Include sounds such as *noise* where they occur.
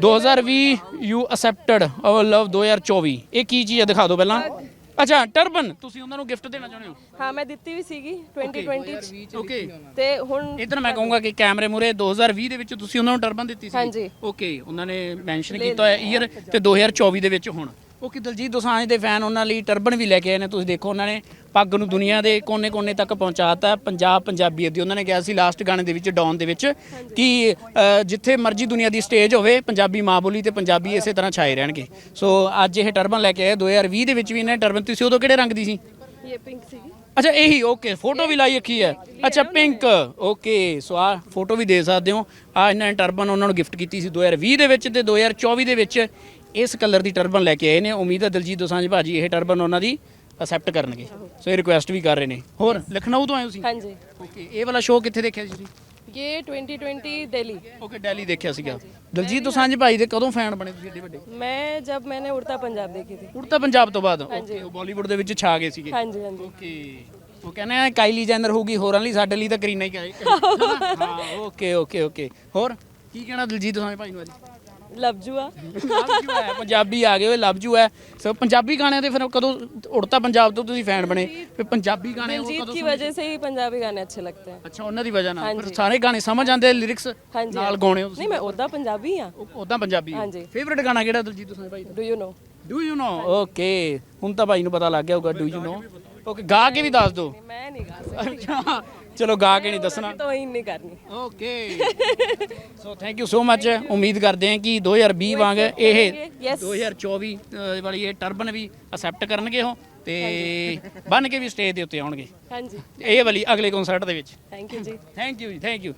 2020 you accepted hour ਲਵ 2024 ਇਹ ਕੀ ਚੀਜ਼ ਹੈ ਦਿਖਾ ਦਿਓ ਪਹਿਲਾਂ। ਅੱਛਾ ਟਰਬਨ ਤੁਸੀਂ ਉਹਨਾਂ ਨੂੰ ਗਿਫਟ ਦੇਣਾ ਚਾਹੁੰਦੇ ਹੋ? ਹਾਂ ਮੈਂ ਦਿੱਤੀ ਵੀ ਸੀਗੀ 2020 ਚ ਓਕੇ ਤੇ ਹੁਣ ਇਧਰ ਮੈਂ ਕਹੂੰਗਾ ਕਿ ਕੈਮਰੇ ਮੂਰੇ 2020 ਦੇ ਵਿੱਚ ਤੁਸੀਂ ਉਹਨਾਂ ਨੂੰ ਟਰਬਨ ਦਿੱਤੀ ਸੀ ਹਾਂਜੀ। ਓਕੇ ਉਹਨਾਂ ਨੇ ਮੈਂਸ਼ਨ ਕੀਤਾ ਹੋਇਆ ਈਅਰ ਤੇ 2024 ਦੇ ਵਿੱਚ ਹੁਣ। ਓਕੇ ਦਲਜੀਤ ਦੋਸਾਂਝ ਦੇ ਫੈਨ ਉਹਨਾਂ ਲਈ ਟਰਬਨ ਵੀ ਲੈ ਕੇ ਆਏ ਨੇ ਤੁਸੀਂ ਦੇਖੋ ਉਹਨਾਂ ਨੇ ਪੱਗ ਨੂੰ ਦੁਨੀਆ ਦੇ ਕੋਨੇ-ਕੋਨੇ ਤੱਕ ਪਹੁੰਚਾਤਾ ਪੰਜਾਬ ਪੰਜਾਬੀਅਤ ਦੀ। ਉਹਨਾਂ ਨੇ ਕਿਹਾ ਸੀ ਲਾਸਟ ਗਾਣੇ ਦੇ ਵਿੱਚ ਡੌਨ ਦੇ ਵਿੱਚ ਕਿ ਅ, ਜਿੱਥੇ ਮਰਜ਼ੀ ਦੁਨੀਆ ਦੀ ਸਟੇਜ ਹੋਵੇ ਪੰਜਾਬੀ ਮਾਂ ਬੋਲੀ ਤੇ ਪੰਜਾਬੀ ਇਸੇ ਤਰ੍ਹਾਂ ਛਾਏ ਰਹਿਣਗੇ। ਸੋ ਅੱਜ ਇਹ ਟਰਬਨ ਲੈ ਕੇ ਆਏ 2020 ਦੇ ਵਿੱਚ ਵੀ ਇਹਨੇ ਟਰਬਨ ਤੁਸੀਂ ਉਦੋਂ ਕਿਹੜੇ ਰੰਗ ਦੀ ਸੀ? ਇਹ ਪਿੰਕ ਸੀਗੀ। ਅੱਛਾ ਇਹੀ ਓਕੇ ਫੋਟੋ ਵੀ ਲਾਈ ਰੱਖੀ ਹੈ। ਅੱਛਾ ਪਿੰਕ ਓਕੇ ਸੋ ਆ ਫੋਟੋ ਵੀ ਦੇ ਸਕਦੇ ਹੋ। ਆ ਇਹਨਾਂ ਨੇ ਟਰਬਨ ਉਹਨਾਂ ਨੂੰ ਗਿਫਟ ਕੀਤੀ ਸੀ 2020 ਦੇ ਵਿੱਚ ਤੇ 2024 ਦੇ ਵਿੱਚ ਇਸ ਕਲਰ ਦੀ ਟਰਬਨ ਲੈ ਕੇ ਆਏ ਨੇ ਉਮੀਦ ਹੈ ਦਲਜੀਤ ਦੋਸਾਂਝ ਭਾਜੀ ਇਹ ਟਰਬਨ ਉਹਨਾਂ ਦੀ ਅਸੈਪਟ ਕਰਨਗੇ ਸੋ ਇਹ ਰਿਕੁਐਸਟ ਵੀ ਕਰ ਰਹੇ ਨੇ ਹੋਰ ਲਖਨਊ ਤੋਂ ਆਏ ਹੋ ਤੁਸੀਂ ਹਾਂਜੀ ਓਕੇ ਇਹ ਵਾਲਾ ਸ਼ੋਅ ਕਿੱਥੇ ਦੇਖਿਆ ਸੀ ਤੁਸੀਂ ਇਹ 2020 दिल्ली ਓਕੇ ਦਿੱਲੀ ਦੇਖਿਆ ਸੀਗਾ ਦਲਜੀਤ ਦੋਸਾਂਝ ਭਾਈ ਦੇ ਕਦੋਂ ਫੈਨ ਬਣੇ ਤੁਸੀਂ ਏਡੇ ਵੱਡੇ मैं जब मैंने उड़ता पंजाब देखी थी ਉੜਤਾ ਪੰਜਾਬ ਤੋਂ ਬਾਅਦ ਓਕੇ ਉਹ ਬਾਲੀਵੁੱਡ ਦੇ ਵਿੱਚ ਛਾ ਗਏ ਸੀਗੇ हाँ जी हाँ जी ਓਕੇ ਉਹ ਕਹਿੰਦੇ ਆ ਕਾਈਲੀ ਜੈਨਰ ਹੋਊਗੀ ਹੋਰਾਂ ਲਈ ਸਾਡੇ ਲਈ ਤਾਂ ਕਰੀਨਾ ਹੀ ਕਹੇ *laughs* ਹਾਂ ਓਕੇ ਓਕੇ ਓਕੇ ਹੋਰ ਕੀ ਕਹਿਣਾ ਦਲਜੀਤ ਦੋਸਾਂਝ ਭਾਈ ਨੂੰ ਅੱਜ लवजुआ ਲਵਜੂ ਹੈ ਪੰਜਾਬੀ ਆ ਗਏ ਓਏ ਲਵਜੂ ਹੈ ਸੋ ਪੰਜਾਬੀ ਗਾਣਿਆਂ ਦੇ ਫਿਰ ਕਦੋਂ ਉੜਤਾ ਪੰਜਾਬ ਤੋਂ ਤੁਸੀਂ ਫੈਨ ਬਣੇ ਫਿਰ ਪੰਜਾਬੀ ਗਾਣੇ ਉਹ दिलजीत ਕਦੋਂ की वजह से ही पंजाबी गाने अच्छे लगते हैं ਅੱਛਾ ਉਹਨਾਂ ਦੀ ਵਜ੍ਹਾ ਨਾਲ ਫਿਰ ਸਾਰੇ ਗਾਣੇ ਸਮਝ ਆਉਂਦੇ ਲਿਰਿਕਸ हाँ जी ਨਾਲ ਗਾਉਣੇ ਹੋ ਤੁਸੀਂ नहीं मैं उड़ता पंजाबी हाँ ਉਦਾਂ ਪੰਜਾਬੀ ਹਾਂਜੀ। ਫੇਵਰਿਟ ਗਾਣਾ ਕਿਹੜਾ ਦਲਜੀਤ ਦੋਸਾਂਝ ਭਾਈ ਦਾ do you know do you know okay ਹੁਣ ਤਾਂ ਭਾਈ ਨੂੰ ਪਤਾ ਲੱਗ ਗਿਆ ਹੋਊਗਾ ਡੂ ਯੂ ਨੋ ਓਕੇ ਗਾ ਕੇ ਵੀ ਦੱਸ ਦਿਓ ਮੈਂ ਨਹੀਂ ਗਾ ਸਕਦੀ। ਚਲੋ ਗਾ ਕੇ ਨਹੀਂ ਦੱਸਣਾ। ਤਾਂ ਹੀ ਨਹੀਂ ਕਰਨੀ। Okay so thank you so much ਉਮੀਦ ਕਰਦੇ ਆ ਕਿ 2020 ਵਾਂਗ ਇਹ Yes. 2024 ਅ, ਵਾਲੀ ਇਹ ਟਰਬਨ ਵੀ ਅਕਸੈਪਟ ਕਰਨਗੇ ਉਹ ਤੇ ਬਣ ਕੇ ਵੀ ਸਟੇਜ ਦੇ ਉੱਤੇ ਆਉਣਗੇ। ਹਾਂਜੀ। ਇਹ ਵਾਲੀ ਅਗਲੇ ਕਨਸਰਟ ਦੇ ਵਿੱਚ। Thank you ji. Thank you ji thank you